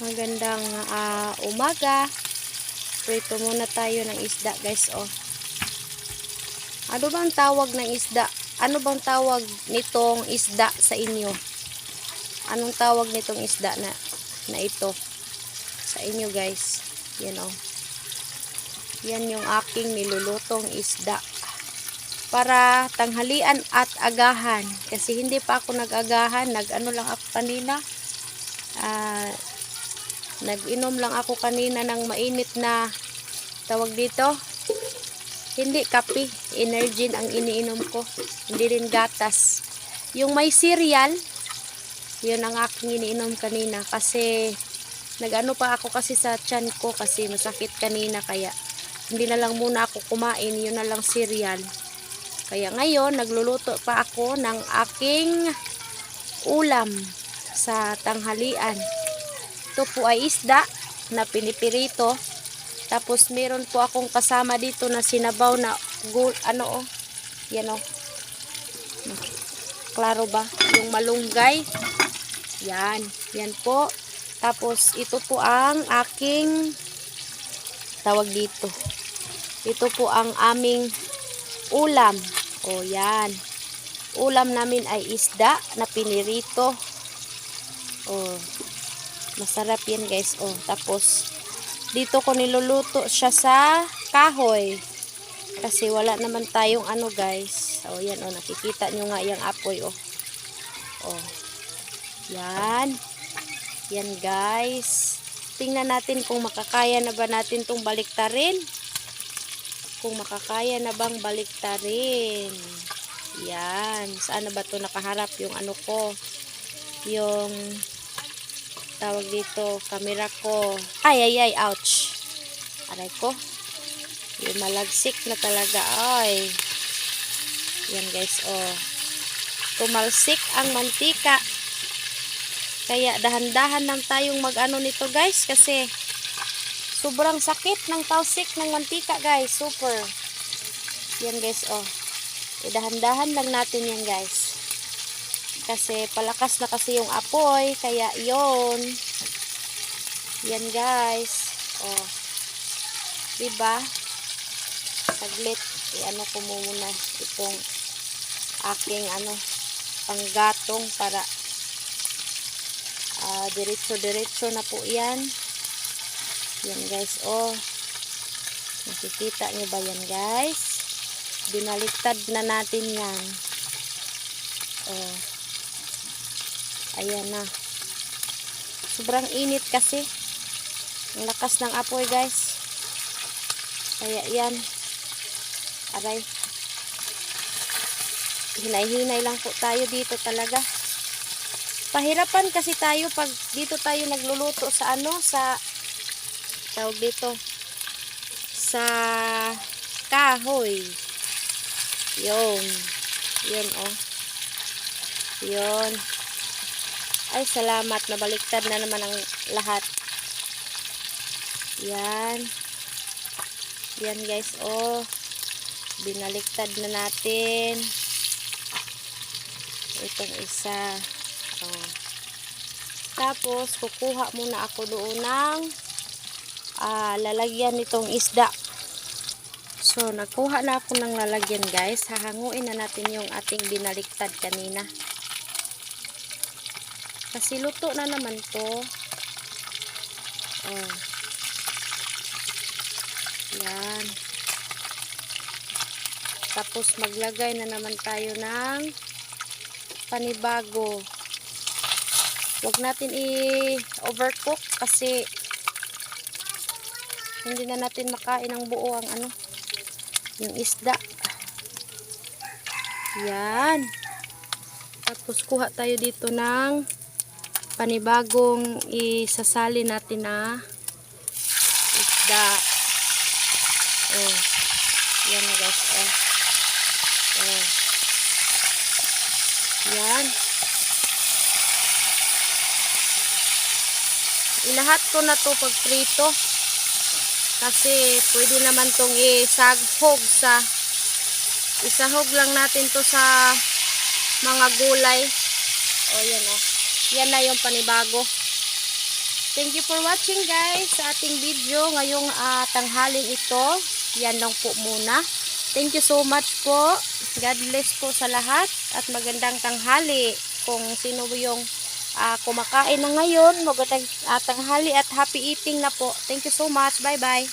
Magandang ah, umaga. Prito muna tayo ng isda, guys, oh. Ano bang tawag ng isda? Ano bang tawag nitong isda sa inyo? Anong tawag nitong isda na na ito sa inyo, guys? Yan oh. Yan yung aking nilulutong isda. Para tanghalian at agahan. Kasi hindi pa ako nag-agahan. Nag-ano lang ako kanina. Nag-inom lang ako kanina ng mainit na tawag dito. Hindi kape. Energy ang iniinom ko. Hindi rin gatas. Yung may cereal, yun ang aking iniinom kanina. Kasi nag-ano pa ako kasi sa tiyan ko kasi masakit kanina kaya hindi na lang muna ako kumain. Yun na lang cereal. Kaya ngayon, nagluluto pa ako ng aking ulam sa tanghalian. Ito po ay isda na pinipirito. Tapos meron po akong kasama dito na sinabaw na gul ano oh. Yan oh. Klaro ba? Yung malunggay. Yan. Yan po. Tapos ito po ang aking tawag dito. Ito po ang aming ulam. O yan. Ulam namin ay isda na pinirito. O masarap yan guys. O tapos dito ko niluluto siya sa kahoy. Kasi wala naman tayong ano guys. O yan o nakikita nyo nga yung apoy o. O. Yan. Yan guys. Tingnan natin kung makakaya na ba natin tong baliktarin kung makakaya na bang baliktarin. Yan. Saan na ba to nakaharap yung ano ko? Yung tawag dito, camera ko. Ay, ay, ay, ouch. Aray ko. Yung malagsik na talaga. Ay. Yan guys, oh. Tumalsik ang mantika. Kaya dahan-dahan lang tayong mag-ano nito guys kasi Sobrang sakit ng talsik ng mantika, guys. Super. Yan, guys, oh. Idahan-dahan lang natin yan, guys. Kasi palakas na kasi yung apoy. Kaya, yon Yan, guys. Oh. Diba? Saglit. I-ano ko muna itong aking, ano, panggatong para ah, diretso-diretso na po yan. Yan guys, oh. Nakikita nyo ba yan guys? Binaliktad na natin yan. Oh. Ayan na. Sobrang init kasi. Ang lakas ng apoy guys. Kaya yan. Aray. Hinay-hinay lang po tayo dito talaga. Pahirapan kasi tayo pag dito tayo nagluluto sa ano, sa tawag dito sa kahoy yun yun oh yun ay salamat nabaliktad na naman ang lahat yan yan guys oh binaliktad na natin itong isa oh. tapos kukuha muna ako doon ng ah, lalagyan nitong isda. So, nagkuha na ako ng lalagyan guys. Hahanguin na natin yung ating binaliktad kanina. Kasi luto na naman to. Oh. Yan. Tapos maglagay na naman tayo ng panibago. Huwag natin i-overcook kasi hindi na natin makain ng buo ang ano yung isda yan tapos kuha tayo dito ng panibagong isasali natin na isda. Oh yan na guys oh. Oh. Yan. Ilahat ko na to pag prito. Kasi pwede naman tong isaghog sa isahog lang natin to sa mga gulay. O yan o yan na yung panibago Thank you for watching guys sa ating video ngayong ah, tanghaling ito. Yan lang po muna. Thank you so much po. God bless po sa lahat at magandang tanghali kung sino yung ah, kumakain na ngayon. Magandang ah, tanghali at happy eating na po. Thank you so much. Bye bye.